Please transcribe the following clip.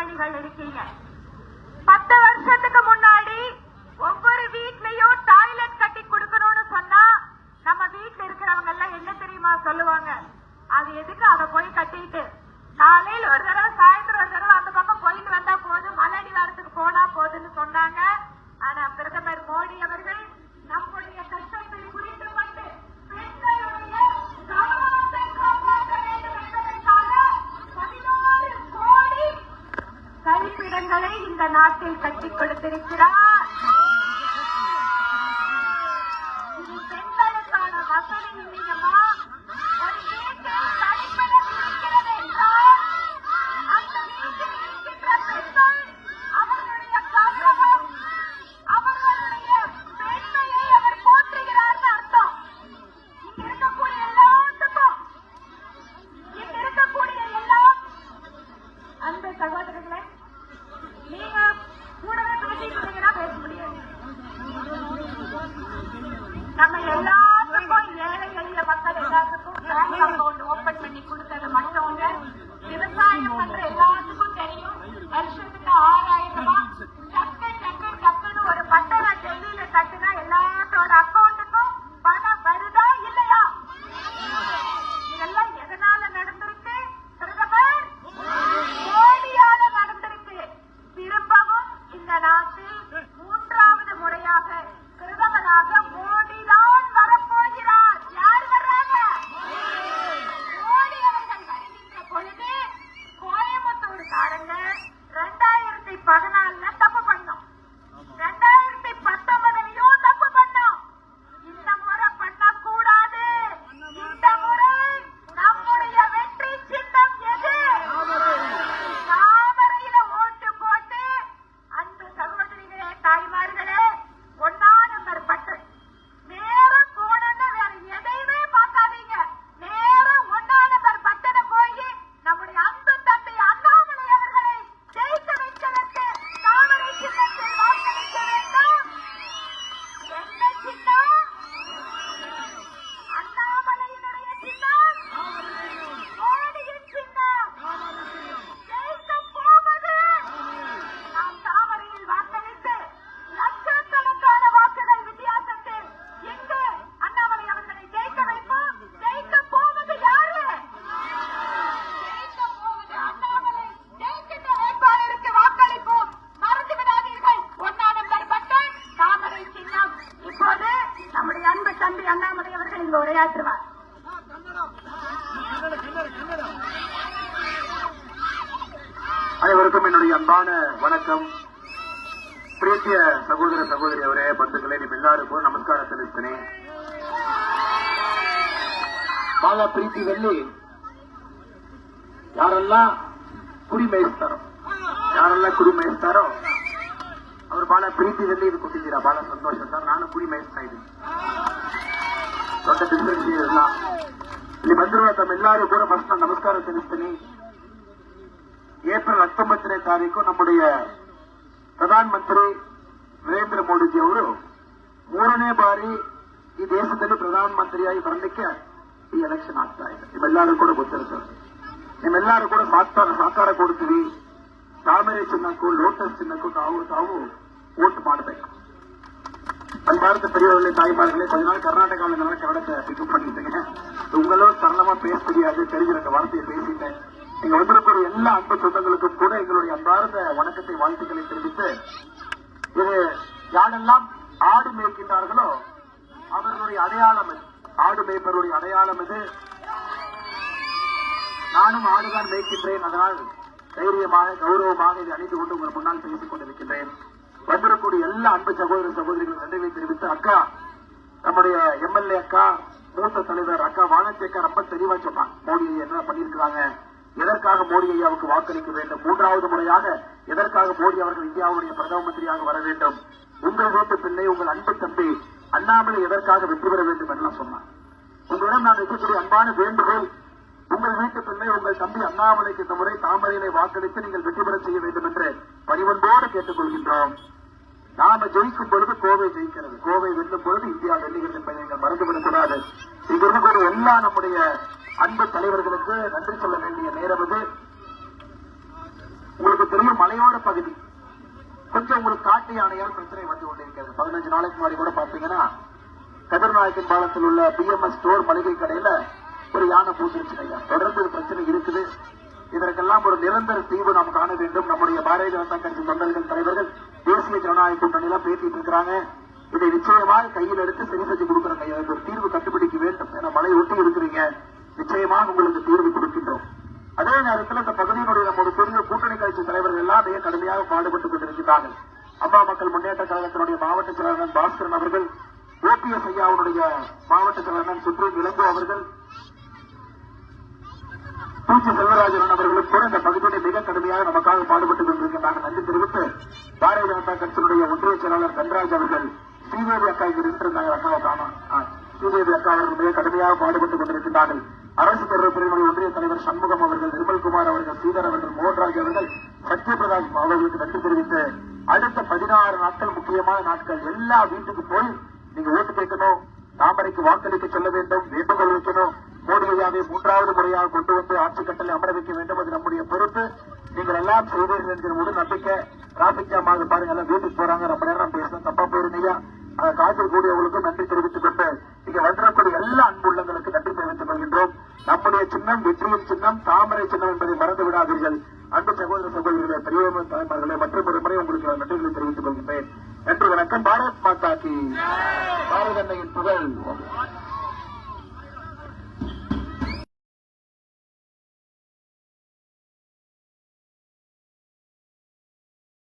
கண்மணிகள் இருக்கீங்க பத்து வருஷத்துக்கு முன்னாடி ஒவ்வொரு வீட்லயும் டாய்லெட் கட்டி கொடுக்கணும்னு சொன்னா நம்ம வீட்டுல இருக்கிறவங்க எல்லாம் என்ன தெரியுமா சொல்லுவாங்க? அது எதுக்கு அதை போய் கட்டிட்டு? காலையில் ஒரு தடவை சாயந்தரம் ஒரு தடவை அந்த பக்கம் போயிட்டு வந்தா போதும். மலடி வாரத்துக்கு போனா போதுன்னு சொன்னா Baka kami may அனைவருக்கும் என்னுடைய அன்பான வணக்கம் ಪ್ರೀತಿಯ ಸಹೋದರ ಸಹೋದರಿ ಅವರೇ ಬಂಧುಗಳೇ ನಿಮ್ಮೆಲ್ಲರಿಗೂ ನಮಸ್ಕಾರ ತಿಳಿಸ್ತೇನೆ ಬಹಳ ಪ್ರೀತಿಯಲ್ಲಿ ಯಾರೆಲ್ಲ ಕುರಿ ಮೇಯಿಸ್ತಾರೋ ಯಾರೆಲ್ಲ ಕುರಿ ಮೇಯಿಸ್ತಾರೋ ಅವ್ರು ಬಹಳ ಪ್ರೀತಿಯಲ್ಲಿ ಇದು ಕೊಟ್ಟಿದ್ದೀರಾ ಬಹಳ ಸಂತೋಷ ಸರ್ ನಾನು ಕುರಿ ಮೇಯಿಸ್ತಾ ಇದ್ದೀನಿ ದೊಡ್ಡ ಡಿಫರೆನ್ಸ್ ಇಲ್ಲ ಇಲ್ಲಿ ಬಂದಿರುವ ತಮ್ಮೆಲ್ಲರೂ ಕೂಡ ಫಸ್ಟ್ ನಾನು ನಮಸ್ಕಾರ ತಿಳಿಸ್ತೀನಿ ಏಪ್ರಿಲ್ ಹತ್ತೊಂಬತ್ತನೇ ತಾರೀಕು நம்முடைய ಪ್ರಧಾನ ಮಂತ್ರಿ ನರೇಂದ್ರ ಮೋದಿಜಿ ಅವರು ಮೂರನೇ ಬಾರಿ ಈ ದೇಶದಲ್ಲಿ ಪ್ರಧಾನ ಮಂತ್ರಿಯಾಗಿ ಬರಲಿಕ್ಕೆ ಈ ಎಲೆಕ್ಷನ್ ಆಗ್ತಾ ಇದೆ ನಿಮ್ಮೆಲ್ಲರೂ ಕೂಡ ಗೊತ್ತಿರುತ್ತೆ ನಿಮ್ಮೆಲ್ಲರೂ ಕೂಡ ಸಾಕಾರ ಸಹಕಾರ ಕೊಡ್ತೀವಿ ತಾಮರೆ ಚಿನ್ನಕ್ಕೂ ಲೋಟಸ್ ಚಿನ್ನಕ್ಕೂ ತಾವು ತಾವು ಓಟ್ ಮಾಡಬೇಕು அன்பார்ந்த பெரியவர்களே தாய்மார்களே கொஞ்ச நாள் கர்நாடகாவில் நல்லா கன்னடத்தை பிக்கப் பண்ணிட்டேங்க உங்களும் சரளமா பேச தெரியாது தெரிஞ்ச ரெண்டு வார்த்தையை பேசிட்டேன் நீங்க வந்திருக்கிற எல்லா அன்பு சொந்தங்களுக்கும் கூட எங்களுடைய அன்பார்ந்த வணக்கத்தை வாழ்த்துக்களை தெரிவித்து இது யாரெல்லாம் ஆடு மேய்க்கின்றார்களோ அவர்களுடைய அடையாளம் இது. ஆடு மேய்ப்பவருடைய அடையாளம் இது. நானும் ஆடுதான் மேய்க்கின்றேன் அதனால் தைரியமாக கௌரவமாக இதை அணிந்து கொண்டு உங்கள் முன்னால் பேசிக் கொண்டிருக்கின்றேன். வந்திருக்கக்கூடிய எல்லா அன்பு சகோதர சகோதரிகள் நன்றிகளை தெரிவித்து அக்கா நம்முடைய எம்எல்ஏ அக்கா மூத்த தலைவர் அக்கா வானத்தி அக்கா ரொம்ப தெளிவா சொன்னாங்க. மோடி என்ன பண்ணியிருக்கிறாங்க? எதற்காக மோடி ஐயாவுக்கு வாக்களிக்க வேண்டும்? மூன்றாவது முறையாக எதற்காக மோடி அவர்கள் இந்தியாவுடைய பிரதம மந்திரியாக வர வேண்டும்? உங்கள் வீட்டு பிள்ளை உங்கள் அன்பு தம்பி அண்ணாமலை எதற்காக வெற்றி பெற வேண்டும் என்றெல்லாம் சொன்னார். உங்களிடம் நான் வைக்கக்கூடிய அன்பான வேண்டுகோள் உங்கள் வீட்டு பிள்ளை உங்கள் தம்பி அண்ணாமலைக்கு இந்த முறை தாமரையிலே வாக்களித்து நீங்கள் வெற்றி பெற செய்ய வேண்டும் என்று பணிவன்போடு கேட்டுக்கொள்கின்றோம். நாம ஜெயிக்கும் பொழுது கோவை ஜெயிக்கிறது. கோவை வெல்லும் பொழுது இந்தியா வெல்லுகிறது என்பதை நீங்கள் மறந்துவிடக் கூடாது. இங்க எல்லா நம்முடைய அன்பு தலைவர்களுக்கு நன்றி சொல்ல வேண்டிய நேரம் இது. உங்களுக்கு தெரியும் மலையோர பகுதி. கொஞ்சம் உங்களுக்கு காட்டு யானையால் பிரச்சனை வந்து கொண்டிருக்கிறது. பதினஞ்சு நாளைக்கு முன்னாடி கூட பாத்தீங்கன்னா கதிர்நாயக்கன் பாலத்தில் உள்ள பிஎம்எஸ் ஸ்டோர் மளிகை கடையில ஒரு யானை பூந்துருச்சு ஐயா. தொடர்ந்து பிரச்சனை இருக்குது. இதற்கெல்லாம் ஒரு நிரந்தர தீர்வு நாம் காண வேண்டும். நம்முடைய பாரதிய ஜனதா கட்சி தொண்டர்கள் தலைவர்கள் தேசிய ஜனநாயக கூட்டணி பேசிட்டு இருக்கிறாங்க. இதை நிச்சயமாக கையில் எடுத்து சரி செஞ்சு கொடுக்குறாங்க ஒரு தீர்வு கண்டுபிடிக்க வேண்டும். ஏன்னா மழை ஒட்டி இருக்கிறீங்க. நிச்சயமாக உங்களுக்கு தீர்வு கொடுக்கின்றோம். அதே நேரத்தில் இந்த பகுதியினுடைய நம்முடைய பெரிய கூட்டணி கட்சி தலைவர்கள் எல்லாம் மிக கடுமையாக பாடுபட்டுக் கொண்டிருக்கிறார்கள் அம்மா மக்கள் முன்னேற்ற கழகத்தினுடைய மாவட்ட செயலாளர் பாஸ்கரன் அவர்கள் ஓபிஎஸ் ஐயாவுடைய மாவட்ட செயலாளர் சுப்ரீம் இளங்கோ அவர்கள் பூச்சி செல்வராஜன் அவர்களும் கூட இந்த பகுதியை மிக கடுமையாக நமக்காக பாடுபட்டுக் கொண்டிருக்கின்றார்கள். நன்றி தெரிவித்து பாரதிய ஜனதா கட்சியினுடைய ஒன்றிய செயலாளர் தன்ராஜ் அவர்கள் ஸ்ரீதேவி அக்கா இங்கு இருந்தாங்க அக்காவை காணா சூரிய அக்கா அவர்கள் மிக கடுமையாக பாடுபட்டுக் கொண்டிருக்கின்றார்கள். அரசு தேர்தல் ஒன்றிய தலைவர் சண்முகம் அவர்கள் நிர்மல்குமார் அவர்கள் ஸ்ரீதர் அவர்கள் மோகன்ராஜ் அவர்கள் சத்யபிரகாஷ் அவர்களுக்கு நன்றி தெரிவித்து அடுத்த பதினாறு நாட்கள் முக்கியமான நாட்கள். எல்லா வீட்டுக்கு போய் நீங்க ஓட்டு கேட்கணும் தாமரைக்கு வாக்களிக்க சொல்ல வேண்டும் வேண்டுகோள் வைக்கணும். மோடி ஐயாவை மூன்றாவது முறையாக கொண்டு வந்து ஆட்சி கட்டளை அமர வைக்க வேண்டும் அது நம்முடைய பொறுப்பு. நீங்கள் எல்லாம் செய்வீர்கள் என்கிற முழு நம்பிக்கை டிராபிக் ஜாம் ஆகுது பாருங்க எல்லாம் வீட்டுக்கு போறாங்க. ரொம்ப நேரம் பேசணும் தப்பா போயிருங்க காய்ச்சல் கூடியவர்களுக்கும் நன்றி தெரிவித்துக் கொண்டு இங்க வந்திருக்கக்கூடிய எல்லா அன்புள்ளங்களுக்கு நன்றி தெரிவித்துக் கொள்கின்றோம். நம்முடைய சின்னம் வெற்றியின் சின்னம் தாமரை சின்னம் என்பதை மறந்து விடாதீர்கள். அன்பு சகோதர சகோதரிகளே பெரியவர்கள் தாய்மார்களே மற்றும் ஒரு முறை உங்களுக்கு நன்றிகளை தெரிவித்துக் கொள்கின்றேன். நன்றி வணக்கம். பாரத் மாதா கி. பாரத அன்னையின் புகழ்.